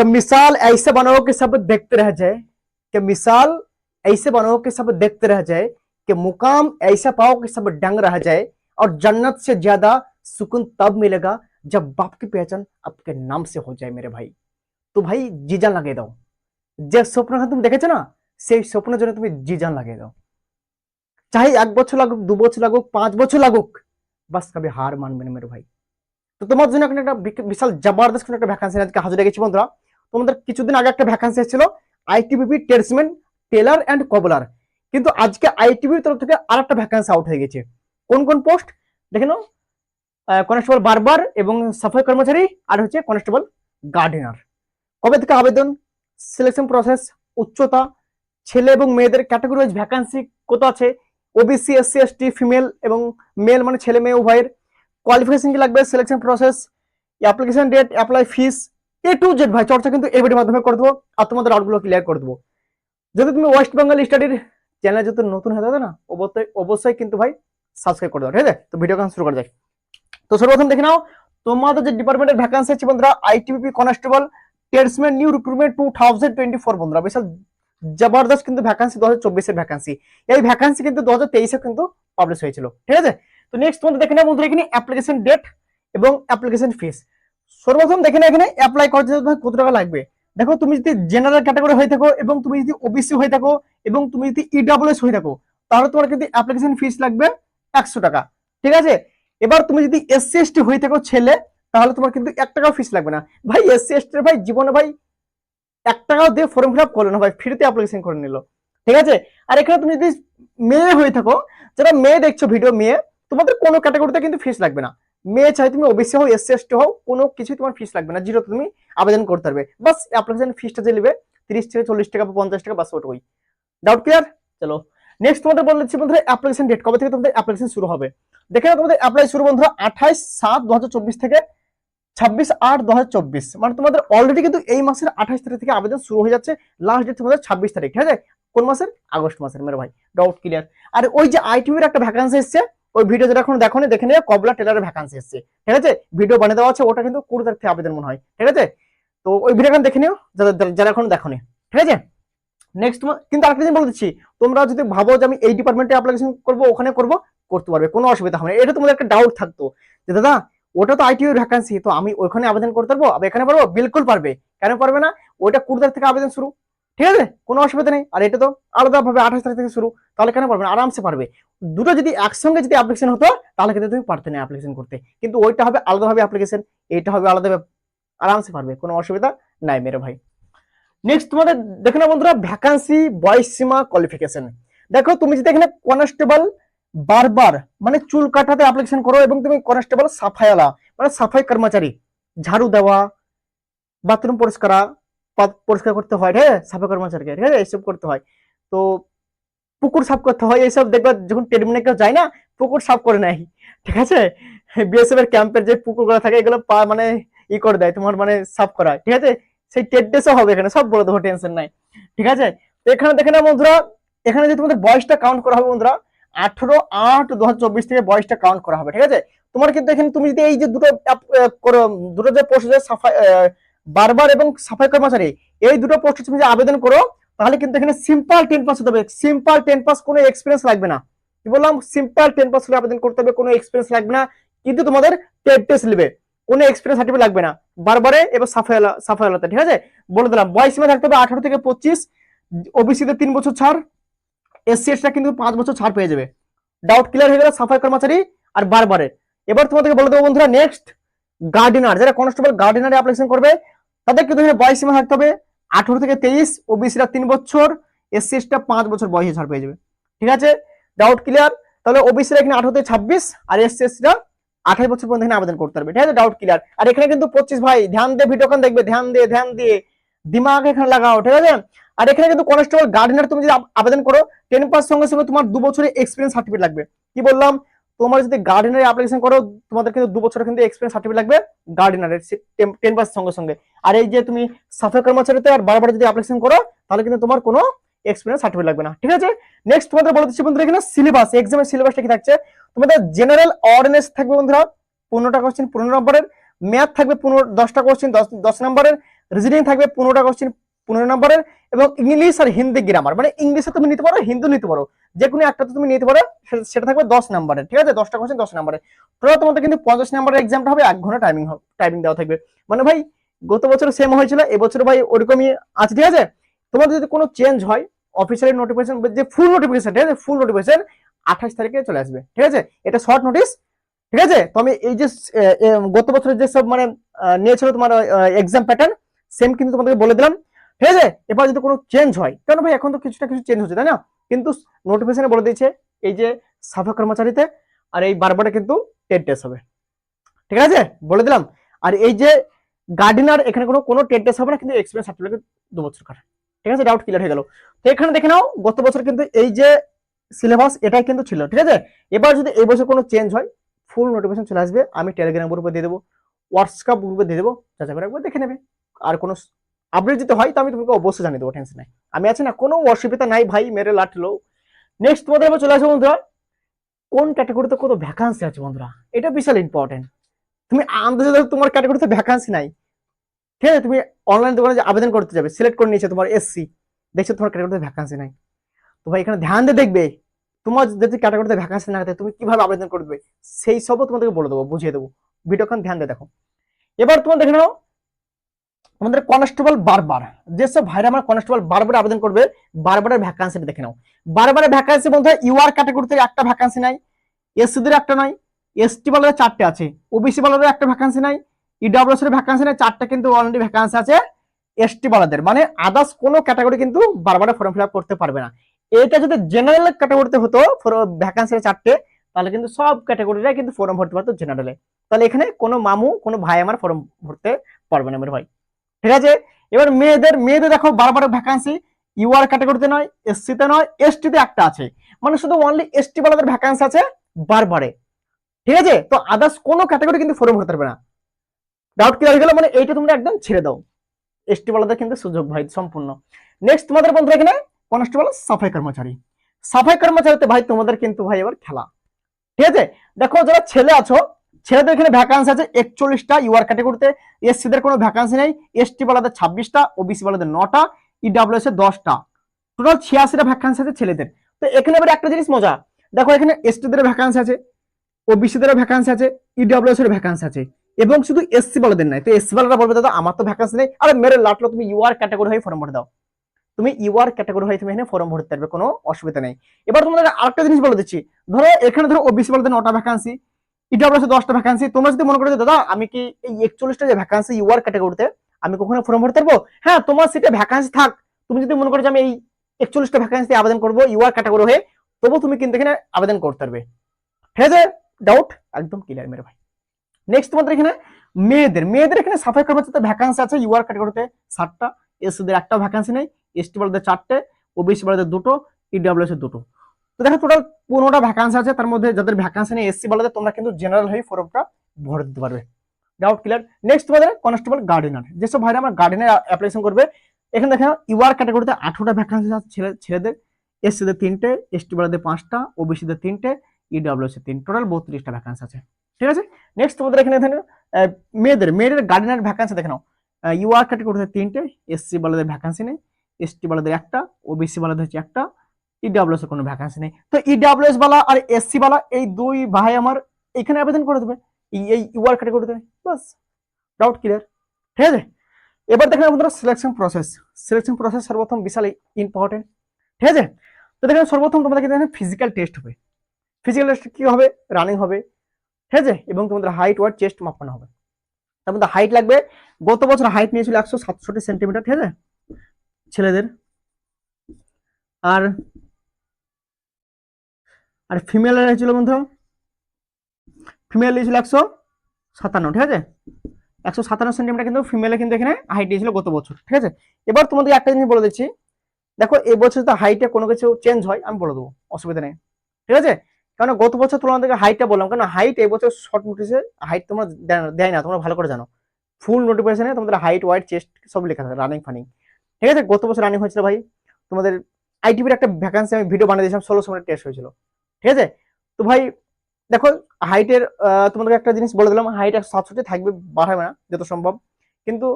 कि मिसाल ऐसे बनाओ कि सब देखते रह जाए कि मिसाल ऐसे बनाओ कि सब देखते रह जाए कि मुकाम ऐसा पाओ कि सब डंग रह जाए और जन्नत से ज्यादा सुकून तब मिलेगा जब बाप की पहचान आपके नाम से हो जाए मेरे भाई তো ভাই জিজান লাগিয়ে দাও যে স্বপ্নটা তুমি দেখেছো না সেই স্বপ্নের জন্য তুমি জিজান লাগিয়ে দাও চাই এক বছর লাগুক দু বছর লাগুক পাঁচ বছর লাগুক বাস কবে হার মানবে না মেরে ভাই তো তোমার জন্য এখন একটা বিক- বিশাল জবরদস্ত কোনো একটা ভ্যাকান্সি আজকে হাজির রেখেছি বন্ধুরা তোমাদের কিছুদিন আগে একটা ভ্যাকান্সি এসেছিল আইটিবিপি টেলসম্যান টেলার অ্যান্ড কবলার কিন্তু আজকে আইটিবির তরফ থেকে আর একটা ভ্যাকান্সি আউট হয়ে গেছে। কোন কোন পোস্ট দেখে নাও। কনস্টেবল বারবার এবং সাফাই কর্মচারী আর হচ্ছে কনস্টেবল গার্ডেনার কবে থেকে আবেদন? সিলেকশন প্রসেস উচ্চতা, ছেলে এবং মেয়েদের ক্যাটাগরি ওয়াইজ ভ্যাকান্সি কত আছে? ওবিসি এসসি এসটি ফিমেল এবং মেল মানে ছেলে, মেয়ে, উভয়ের। কোয়ালিফিকেশন কি লাগবে? Selection process application date apply fees A to Z ভাই, চর্চা কিন্তু এই ভিডিওর মাধ্যমে করে দেবো আর তোমাদের আউটগুলো ক্লিয়ার করে দেবো। যদি তুমি ওয়েস্ট বেঙ্গল স্টাডির চ্যানেল যদি নতুন হয়ে না, অবশ্যই অবশ্যই কিন্তু ভাই সাবস্ক্রাইব করে দাও, ঠিক আছে? তো ভিডিও কাজ শুরু করা যায়? তো সর্বপ্রথম দেখে নাও, তোমাদের যে ডিপার্টমেন্টের ভ্যাকান্সি আছে বন্ধুরা ITBP constable tradesman new recruitment two thousand twenty four বন্ধুরা, বিশাল জবরদস্ত কিন্তু ভ্যাকান্সি দু হাজার চব্বিশের ভ্যাকান্সি এই ভ্যাকান্সি কিন্তু দু হাজার তেইশে কিন্তু পাবলিশ হয়েছিল, ঠিক আছে? তো নেক্সট তোমাদের দেখে নেওয়া বন্ধুরা, এখানে অ্যাপ্লিকেশন ডেট এবং অ্যাপ্লিকেশন ফিস সর্বপ্রথম দেখে নাও এখানে অ্যাপ্লাই করতে তোমার কত টাকা লাগবে। দেখো, তুমি যদি জেনারেল ক্যাটাগরি হয়ে থাকো এবং তুমি যদি ওবিসি হয়ে থাকো এবং তুমি যদি ইডাব্লিউএস হয়ে থাকো, তাহলে তোমার কিন্তু অ্যাপ্লিকেশন ফিস লাগবে একশো টাকা। ঠিক আছে? এবার তুমি যদি এসসি এসটি হয়ে থাকো ছেলে, তাহলে তোমার কিন্তু এক টাকাও ফিস লাগবে না। ভাই এসসি এসটি ভাই জীবনে ভাই এক টাকাও দিয়ে ফর্ম ফিল আপ করল না ভাই ফ্রিতে অ্যাপ্লিকেশন করে নিল। ঠিক আছে? আর এখানে তুমি যদি মেয়ে হয়ে থাকো, যারা মেয়ে দেখছ ভিডিও মেয়ে, তোমাদের কোনো ক্যাটাগরিতে কিন্তু ফিস লাগবে না। মেয়ে চাই তুমি ওবিসি হও এসসি এসটি হও, কোনো কিছু তোমার ফিস লাগবে না। জিরো তুমি আবেদন করতে পারবে। বাস অ্যাপ্লিকেশন ফিসটা যে নেবে, তিরিশ থেকে চল্লিশ টাকা বা পঞ্চাশ টাকা, বাস ওটুকুই। ডাউট ক্লিয়ার চলো। নেক্সট তোমাদের বলে দিচ্ছি বন্ধুরা অ্যাপ্লিকেশন ডেট কবে থেকে তোমাদের অ্যাপ্লিকেশন শুরু হবে? দেখে তোমাদের অ্যাপ্লাই শুরু বন্ধুরা, আঠাইশ সাত দু থেকে ছাব্বিশ আট দু মানে তোমাদের অলরেডি কিন্তু এই মাসের আঠাশ তারিখ থেকে আবেদন শুরু হয়ে যাচ্ছে লাস্ট ডেট তোমাদের ছাব্বিশ তারিখ। ঠিক আছে? কোন মাসের? আগস্ট মাসের, মেরে ভাই। ডাউট ক্লিয়ার আর ওই যে আইটিভির একটা ভ্যাকান্সি এসছে ওই ভিডিও যেটা এখন দেখো দেখে নিয়ে কবলা টেলারের ভ্যাকান্সি এসছে। ঠিক আছে? ভিডিও বানিয়ে দেওয়া আছে, ওটা কিন্তু কুড়ি তারিখ থেকে আবেদন মনে হয়। ঠিক আছে? তো ওই ভিডিও দেখে নিও, যারা যারা এখন দেখো ঠিক আছে? নেক্সট কিন্তু আরেকটা জিনিস বলে দিচ্ছি, তোমরা যদি ভাবো যে আমি এই ডিপার্টমেন্টে অ্যাপ্লিকেশন করব, ওখানে করব, করতে পারবে, কোনো অসুবিধা হবে না। এটা তোমাদের একটা ডাউট থাকতো যে, দাদা, ওটা তো আইটিও ভ্যাকান্সি তো আমি ওখানে আবেদন করতে পারব? আবার এখানে পারব বিলকুল পারবে। কেন পারবে না? ওইটা কুড়ি তারিখ থেকে আবেদন শুরু। ঠিক আছে? কোনো অসুবিধা নেই। আর এটা তো আলাদা ভাবে আঠাশ তারিখ থেকে শুরু। তাহলে কেন পারবে আরামসে পারবে। দুটো যদি একসঙ্গে যদি অ্যাপ্লিকেশন হতো, তাহলে কিন্তু তুমি পারতে না অ্যাপ্লিকেশন করতে। কিন্তু ওইটা হবে আলাদাভাবে অ্যাপ্লিকেশন এইটা হবে আলাদা আরামসে পারবে। কোনো অসুবিধা নাই মেরে ভাই। নেক্সট তোমাদের দেখো না বন্ধুরা ভ্যাকান্সি বয়স সীমা কোয়ালিফিকেশন দেখো, তুমি যদি এখানে কনস্টেবল বারবার মানে চুল কাটাতে অ্যাপ্লিকেশন করো এবং তুমি কনস্টেবল সাফাইওয়ালা মানে সাফাই কর্মচারী, ঝাড়ু দেওয়া বাথরুম পরিষ্কার পরিষ্কার করতে হয় হ্যাঁ? সাফাই কর্মচারীকে ঠিক আছে এইসব করতে হয়। তো পুকুর সাফ করতে হয়, এইসব দেখবা যখন ট্রেডমিনে কেউ যায় না, পুকুর সাফ করে নেয়। ঠিক আছে? বিএসএফ এর ক্যাম্পের যে পুকুরগুলো থাকে, এগুলো পা- মানে ই করে দেয়, তোমার মানে সাফ করা ঠিক আছে? সেই টেট ডেসও হবে এখানে, সব বলে দেবো টেনশন নাই। ঠিক আছে? এখানে দেখে না বন্ধুরা, এখানে যে তোমাদের বয়সটা কাউন্ট করা হবে বন্ধুরা, আঠারো আট দু হাজার চব্বিশ থেকে বয়সটা কাউন্ট করা হবে। ঠিক আছে? তোমার কিন্তু এখানে তুমি যদি এই যে দুটো দুটো যে পোস্ট সাফাই বারবার এবং সাফাই কর্মচারী, এই দুটো পোস্ট তুমি যে আবেদন করো, তাহলে কিন্তু এখানে সিম্পল টেন পাস হতে হবে। সিম্পল টেন পাস কোনো এক্সপিরিয়েন্স লাগবে না। কি বললাম? সিম্পল টেন পাস হলে আবেদন করতে হবে, কোনো এক্সপিরিয়েন্স লাগবে না। কিন্তু তোমাদের টেট টেস্ট নেবে। কোনো এক্সপিরিয়েন্স সার্টিফিকেট লাগবে না। বারবারে এবার সাফাইলা সাফাইলাতে ঠিক আছে? বলে দিলাম, বয়স সীমা থাকতে হবে আঠারো থেকে পঁচিশ। ওবিসি তে তিন বছর ছাড়। এসসি এসটা কিন্তু পাঁচ বছর ছাড় পেয়ে যাবে। ডাউট ক্লিয়ার হয়ে গেল সাফাই কর্মচারী আর বারবারে। এবার তোমাদেরকে বলে দেবো বন্ধুরা নেক্সট গার্ডেনার যারা কনস্টেবল গার্ডেনারে অ্যাপ্লিকেশন করবে তাদের কিন্তু এখানে বয়স সীমা থাকতে হবে আঠারো থেকে তেইশ, ওবিসিরা তিন বছর এসসি এসটা পাঁচ বছর বয়সে ছাড় পেয়ে যাবে। ঠিক আছে? ডাউট ক্লিয়ার তাহলে ওবিসিরা এখানে আঠারো থেকে ছাব্বিশ আর এসসি এসটা আঠাশ বছর পর্যন্ত এখানে আবেদন করতে পারবে। ঠিক আছে? ডাউট ক্লিয়ার আর এখানে কিন্তু পঁচিশ ভাই, ধ্যান দিয়ে ভিডিও দেখবে, ধ্যান দিয়ে ধ্যান দিয়ে দিমাগ এখানে লাগাও, ঠিক আছে? আর এখানে কিন্তু কনস্টেবল গার্ডেনার তুমি যদি আবেদন করো টেন পাস সঙ্গে সঙ্গে তোমার দু বছরের এক্সপিরিয়েন্স সার্টিফিকেট লাগবে। কি বললাম? তোমার যদি গার্ডেনারে অ্যাপ্লিকেশন করো, তোমাদের কিন্তু দু বছরের কিন্তু এক্সপিরিয়েন্স সার্টিফিকেট লাগবে গার্ডেনারের টেন পাস সঙ্গে সঙ্গে। আর এই যে তুমি সাফাই কর্মচারীতে আর বারবার যদি অ্যাপ্লিকেশন করো, তাহলে কিন্তু তোমার কোনো এক্সপিরিয়েন্স সার্টিফিকেট লাগবে না। ঠিক আছে? নেক্সট তোমাদের বলে দিচ্ছি বন্ধুরা, এখানে সিলেবাস এক্সামের সিলেবাসটা কি থাকছে? তোমাদের জেনারেল অ্যাওয়ারনেস থাকবে বন্ধুরা, পনেরোটা কোশ্চেন পনেরো নম্বরের। ম্যাথ থাকবে পনেরো, দশটা কোশ্চেন দশ দশ নম্বরের। রিজনিং থাকবে পনেরোটা কোশ্চেন পনেরো নম্বরের এবং ইংলিশ আর হিন্দি গ্রামার মানে ইংলিশে তুমি নিতে পারো, হিন্দি নিতে পারো। যে কোনো একটা তুমি নিতে পারো সেটা থাকবে দশ নম্বরের, ঠিক আছে? দশটা কোশ্চেন দশ নম্বরের। টোটাল তোমাদের কিন্তু পঞ্চাশ নম্বরের এক্সামটা হবে, এক ঘণ্টা টাইমিং টাইমিং দেওয়া থাকবে। মানে ভাই, গত বছর সেম হয়েছিল, এবছর ভাই ওরকমই আছে, ঠিক আছে? তোমাদের যদি কোনো চেঞ্জ হয় অফিসিয়ালি নোটিফিকেশন যে ফুল নোটিফিকেশন ঠিক আছে? ফুল নোটিফিকেশন আঠাশ তারিখে চলে আসবে, ঠিক আছে? এটা শর্ট নোটিস ঠিক আছে? তো আমি এই যে গত বছরের যে সব মানে নিয়েছিল তোমার এক্সাম প্যাটার্ন সেম কিন্তু তোমাদেরকে বলে দিলাম। ঠিক আছে এবার যদি কোনো চেঞ্জ হয়, কেন ভাই এখন তো কিছুটা কিছু চেঞ্জ হচ্ছে, তাই না? কিন্তু নোটিফিকেশনে বলে দিয়েছে, এই যে সাফা কর্মচারীতে, আর এই বারবারে কিন্তু টেট টেস্ট হবে। ঠিক আছে? বলে দিলাম। আর এই যে গার্ডিনার এখানে কোনো কোনো টেট টেস্ট হবে না, কিন্তু এক্সপিরিয়েন্স সার্টিফিকেট দু বছর কার। ঠিক আছে? ডাউট ক্লিয়ার হয়ে গেল। তো এখানে দেখে নাও, গত বছর কিন্তু এই যে সিলেবাস এটাই কিন্তু ছিল। ঠিক আছে? এবার যদি এই বছর কোনো চেঞ্জ হয় ফুল নোটিফিকেশন চলে আসবে। আমি টেলিগ্রাম গ্রুপে দিয়ে দেবো হোয়াটসঅ্যাপ গ্রুপে দিয়ে দেবো, যাচাই করে একবার দেখে নেবে। আর কোনো আপডেট যদি হয়, তো আমি তোমাকে অবশ্যই জানিয়ে দেবো টেনশন নাই। আমি আছি না, কোনো অসুবিধা নাই ভাই, মেরে লাটলো নেক্সট তোমাদের এবার চলে আসবে বন্ধুরা। কোন ক্যাটাগরিতে কত ভ্যাকান্সি আছে বন্ধুরা? এটা বিশাল ইম্পর্টেন্ট তুমি আন্দাজে তোমার ক্যাটাগরিতে ভ্যাকান্সি নাই। ঠিক আছে, তুমি অনলাইন দোকানে যে আবেদন করতে যাবে সিলেক্ট করে নিয়েছে তোমার এসসি দেখছ তোমার ক্যাটাগরিতে ভ্যাকান্সি নাই। তো ভাই, এখানে ধ্যান দিয়ে দেখবে, তোমার যদি ক্যাটাগরিতে ভ্যাকান্সি না থাকে, তুমি কীভাবে আবেদন করবে? সেই সবও তোমাদেরকে বলে দেবো, বুঝিয়ে দেবো। ভিডিওখান ধ্যান দিয়ে দেখো। এবার তোমার দেখে নাও আমাদের কনস্টেবল বারবার যেসব ভাইরা আমার কনস্টেবল বারবার আবেদন করবে বারবারের ভ্যাকান্সি দেখে নাও। বারবারের ভ্যাকান্সি বলতে ইউআর ক্যাটাগরিতে একটা ভ্যাকান্সি নাই এসসিদের একটা নাই এসটি বলার চারটে আছে ওবিসি বলার একটা ভ্যাকান্সি নাই ইডব্লিউএস এর ভ্যাকান্সি নাই, চারটে কিন্তু অলরেডি ভ্যাকান্সি আছে এসটি বলাদের মানে আদার্স কোনো ক্যাটাগরি কিন্তু বারবার ফর্ম ফিল করতে পারবে না। এটা যদি জেনারেল ক্যাটাগরিতে হতো ভ্যাকান্সি চারটে, তাহলে কিন্তু সব ক্যাটাগরিরা কিন্তু ফর্ম ভরতে পারতো জেনারেলে তাহলে এখানে কোনো মামু, কোনো ভাই আমার ফর্ম ভরতে পারবে না, আমার ভাই। ঠিক আছে? এবার মেয়েদের মেয়েদের দেখো বারবার ভ্যাকান্সি ইউআর ক্যাটাগরিতে নয় এসসিতে নয় এসটিতে একটা আছে। মানে শুধু অনলি এসটি বলাদের ভ্যাকান্সি আছে বারবারে। ঠিক আছে? তো আদার্স কোনো ক্যাটাগরি কিন্তু ফর্ম ভরতে পারবে না। ডাউট ক্লিয়ার গেল? মানে এইটা তোমরা একদম ছেড়ে দাও। এসটি বলাদের কিন্তু সুযোগ ভাই, সম্পূর্ণ। নেক্সট তোমাদের বন্ধু এখানে কনস্টেবল সাফাই কর্মচারী। সাফাই কর্মচারীতে ভাই তোমাদের কিন্তু ভাই এবার খেলা। ঠিক আছে? দেখো, যারা ছেলে আছো ছেলেদের এখানে ভ্যাকান্সি আছে একচল্লিশটা ইউআর ক্যাটাগরিতে এসসিদের কোনো ভ্যাকান্সি নেই এসটি বলাদের ছাব্বিশটা ওবিসি বলাদের নটা ইডাব্লিউএস এর দশটা। টোটাল ছিয়াশিটা ভ্যাকান্সি আছে ছেলেদের। তো এখানে এবার একটা জিনিস মজা, দেখো এখানে এসটিদের ভ্যাকান্সি আছে ওবিসিদের ভ্যাকান্সি আছে ইডাব্লিউএস এর ভ্যাকান্সি আছে, এবং শুধু এসসি বলাদের নাই। তো এসসি বলারা বলবে, দাদা, আমার তো ভ্যাকান্সি নেই। আরে মেরে লাটলো, তুমি ইউআর ক্যাটাগরি হয়ে ফর্ম ভরে দাও। তুমি ইউআর ক্যাটাগরি হয়ে তুমি এখানে ফর্ম ভরতে পারবে, কোনো অসুবিধা নেই। এবার তোমাদের আরেকটা জিনিস বলে দিচ্ছি। ধরো, এখানে ধরো ওবিসি বলাদের নটা ভ্যাকান্সি ইডাব্লিউএস এর দশটা ভ্যাকান্সি তোমরা যদি মনে করো দাদা, আমি কি এই একচল্লিশটা যে ভ্যাকান্সি ইউআর ক্যাটাগরিতে আমি কখনো ফর্ম ভরতে পারব? হ্যাঁ তোমার সিটে ভ্যাকান্সি থাক। তুমি যদি মনে করো যে, আমি এই একচল্লিশটা ভ্যাকান্সি আবেদন করব ইউআর ক্যাটাগরি হয়ে তবু তুমি কিন্তু এখানে আবেদন করতে পারবে। ঠিক আছে ডাউট একদম ক্লিয়ার মেরে ভাই। নেক্সট তোমাদের এখানে মেয়েদের। মেয়েদের এখানে সাফাই কর্মচারীতে ভ্যাকান্সি আছে ইউআর ক্যাটাগরিতে ষাটটা এসসিদের একটা ভ্যাকান্সি নেই এসটি বলদের চারটে ওবিসি বলদের দুটো ইডব্লিউএস এর দুটো। তো দেখো টোটাল পনেরোটা ভ্যাকান্সি আছে, তার মধ্যে যাদের ভ্যাকান্সি নেই এসসি বলদের তোমরা কিন্তু জেনারেল হয়ে ফর্মটা ভরে দিতে পারবে। ডাউট ক্লিয়ার নেক্সট তোমাদের কনস্টেবল গার্ডেনার যেসব ভাইরা আমার গার্ডেনার অ্যাপ্লিকেশন করবে, এখানে দেখো ইউআর ক্যাটাগরিতে আঠারোটা ভ্যাকান্সি আছে, ছেলে, ছেলেদের এসসিদের তিনটে এসটি বলদের পাঁচটা ওবিসিদের তিনটে ইডব্লিউএস এর তিন টোটাল বত্রিশটা ভ্যাকান্সি আছে। ঠিক আছে? নেক্সট তোমাদের এখানে এখানে মেয়েদের মেয়েদের গার্ডেনার ভ্যাকান্সি দেখে নাও। ইউআর ক্যাটাগরিতে তিনটে এসসি বলদের ভ্যাকান্সি নেই এসটি বলদের একটা ওবিসি বলদের হচ্ছে একটা ইডব্লিউএস এর কোনো ভ্যাকান্সি নেই। তো ইডব্লিউএস বালা আর এসসি বালা, এই দুই ভাই আমার এখানে আবেদন করে দেবে। এই- ইউআর ক্যাটাগরিতে বাস ডাউট ক্লিয়ার ঠিক আছে? এবার দেখেন বন্ধুরা সিলেকশন প্রসেস সিলেকশন প্রসেস সর্বপ্রথম বিশাল ইম্পর্টেন্ট ঠিক আছে? তো দেখেন, সর্বপ্রথম তোমাদের কিন্তু ফিজিক্যাল টেস্ট হবে। ফিজিক্যাল টেস্ট কি হবে? রানিং হবে। ঠিক আছে? এবং তোমাদের হাইট ওয়ার চেস্ট মাপানো হবে। তার মধ্যে হাইট লাগবে। গত বছর হাইট নিয়েছিল একশো সাতষট্টি সেন্টিমিটার ঠিক আছে? ছেলেদের। আর আর ফিমেল হয়েছিল বন্ধু ফিমেল দিয়েছিল একশো সাতান্ন, ঠিক আছে? একশো সাতান্ন সেন্টিমিটার কিন্তু ফিমেলে কিন্তু এখানে হাইট দিয়েছিল গত বছর, ঠিক আছে? এবার তোমাদের একটা জিনিস বলে দিচ্ছি। দেখো এবছর তো হাইটে কোনো কিছু চেঞ্জ হয়, আমি বলে দেবো, অসুবিধা নেই, ঠিক আছে? কারণ গত বছর তুলনা থেকে হাইটটা বললাম কারণ হাইট এবছর শর্ট নোটিসে হাইট তোমরা দেয়- না, তোমরা ভালো করে জানো। ফুল নোটিফিকেশনে তোমাদের হাইট ওয়াইট চেস্ট সব লেখা থাকে রানিং ফানিং ঠিক আছে? গত বছর রানিং হয়েছিল ভাই, তোমাদের আইটিভির একটা ভ্যাকান্সি আমি ভিডিও বানিয়ে দিয়েছিলাম, ষোলোশো মিনিট টেস্ট হয়েছিল। ঠিক আছে? তো ভাই, দেখো হাইটের তোমাদেরকে একটা জিনিস বলে দিলাম হাইট একশো সাতষট্টি থাকবে, বাড়াবে না, যত সম্ভব। কিন্তু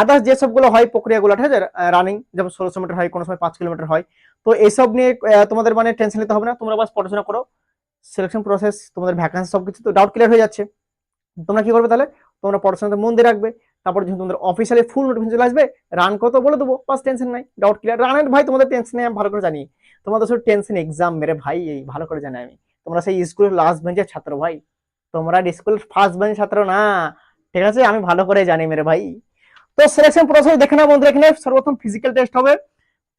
আদার্স যে সবগুলো হয় প্রক্রিয়াগুলো, ঠিক আছে? রানিং যেমন ষোলোশো মিটার হয়, কোনো সময় পাঁচ কিলোমিটার হয়। তো এইসব নিয়ে তোমাদের মানে টেনশন নিতে হবে না, তোমরা বাস পড়াশোনা করো। সিলেকশন প্রসেস তোমাদের ভ্যাকান্সি সব কিছু তো ডাউট ক্লিয়ার হয়ে যাচ্ছে। তোমরা কি করবে তাহলে? তোমরা পড়াশোনাতে মন দিয়ে রাখবে। তারপর যখন তোমাদের অফিসিয়ালি ফুল নোটিফিকেশন আসবে রান কত বলে দেবো, বাস টেনশন নাই ডাউট ক্লিয়ার রানের ভাই, তোমাদের টেনশন নেই, আমি ভালো করে জানি। তোমাদের শুধু টেনশন এক্সাম মেরে ভাই, এই ভালো করে জানি আমি। তোমরা সেই স্কুলের লাস্ট বেঞ্চের ছাত্র ভাই। তোমরা স্কুলের ফার্স্ট বেঞ্চের ছাত্র না। ঠিক আছে? আমি ভালো করে জানি, মেরে ভাই। তো সিলেকশন প্রসেস দেখে না বন্ধু এখানে সর্বপ্রথম ফিজিক্যাল টেস্ট হবে।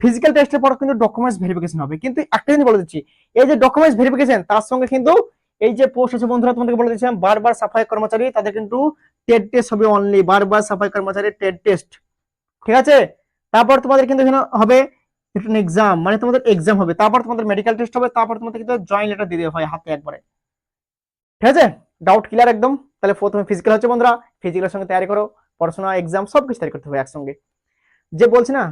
ফিজিক্যাল টেস্টের পর কিন্তু ডকুমেন্টস ভেরিফিকেশন হবে। কিন্তু একটা জিনিস বলে দিচ্ছি, এই যে ডকুমেন্টস ভেরিফিকেশন তার সঙ্গে কিন্তু এই যে পোস্ট আছে বন্ধুরা, তোমাদেরকে বলে দিচ্ছিলাম বারবার সাফাই কর্মচারী, তাদের কিন্তু টেড টেস্ট হবে অনলি বারবার সাফাই কর্মচারী টেড টেস্ট ঠিক আছে? তারপর তোমাদের কিন্তু এখানে হবে রিটেন এক্সাম মানে তোমাদের এক্সাম হবে তারপর তোমাদের মেডিকেল টেস্ট হবে তারপর তোমাদের কিন্তু জয়েন লেটার দিয়ে দেওয়া হয় হাতে একবারে ঠিক আছে ডাউট ক্লিয়ার একদম তাহলে প্রথমে ফিজিক্যাল হচ্ছে বন্ধুরা ফিজিক্যালের সঙ্গে তৈরি করো পড়াশোনা এক্সাম সব কিছু তৈরি করতে হবে একসঙ্গে যে বলছি না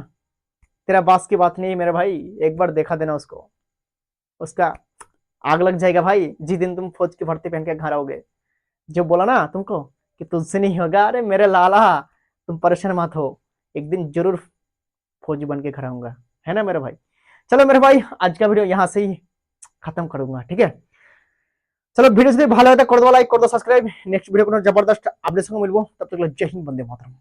तेरा बास की बात नहीं मेरे भाई एक बार देखा देना उसको उसका आग लग जाएगा भाई जिस दिन तुम फौज की भर्ती पहन के घर आओगे जो बोला ना तुमको कि तुझसे नहीं होगा अरे मेरे लाला तुम परेशान मत हो एक दिन जरूर फौजी बन के घर आऊंगा है ना मेरे भाई? चलो मेरे भाई, आज का वीडियो यहाँ से ही खत्म करूँगा, ठीक है? चलो, वीडियो से भाला कर दो लाइक कर दो सब्सक्राइब नेक्स्ट वीडियो को ज़बरदस्त अपडेट मिलवो तब तक जय हिंद बंदे मातरम।